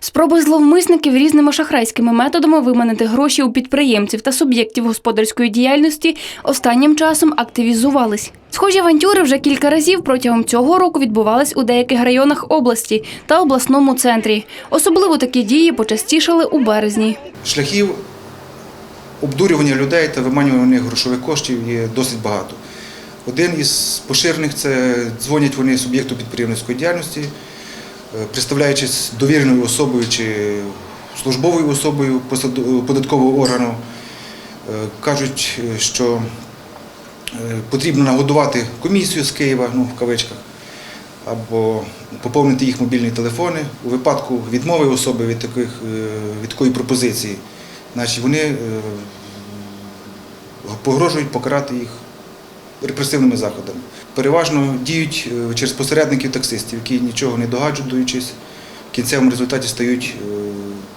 Спроби зловмисників різними шахрайськими методами виманити гроші у підприємців та суб'єктів господарської діяльності останнім часом активізувались. Схожі авантюри вже кілька разів протягом цього року відбувались у деяких районах області та обласному центрі. Особливо такі дії почастішали у березні. Шляхів обдурювання людей та виманювання грошових коштів є досить багато. Один із поширених це дзвонять вони суб'єкту підприємницької діяльності, представляючись довіреною особою чи службовою особою податкового органу, Е, кажуть, е, що е, потрібно нагодувати комісію з Києва, ну в кавичках, або поповнити їх мобільні телефони. У випадку відмови особи від, таких, е, від такої пропозиції, значить вони е, погрожують покарати їх репресивними заходами. Переважно діють е, через посередників таксистів, які нічого не догаджуючись, в кінцевому результаті стають е,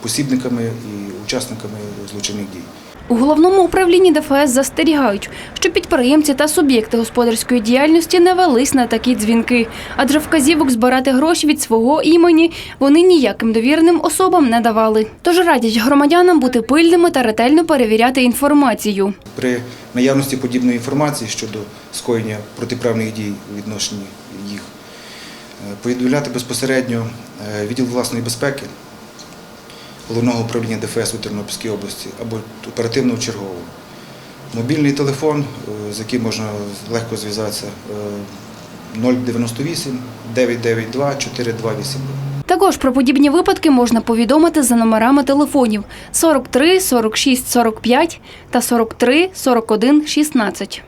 посібниками і учасниками злочинних дій. У головному управлінні ДФС застерігають, що підприємці та суб'єкти господарської діяльності не велись на такі дзвінки, адже вказівок збирати гроші від свого імені вони ніяким довіреним особам не давали. Тож радять громадянам бути пильними та ретельно перевіряти інформацію. При наявності подібної інформації щодо скоєння протиправних дій у відношенні їх, е, повідомляти безпосередньо е, відділ власної безпеки головного управління ДФС у Тернопільській області або оперативного чергового. Мобільний телефон, е, з яким можна легко зв'язатися, е, 098 992 4282. Також про подібні випадки можна повідомити за номерами телефонів 43 46 45 та 43 41 16.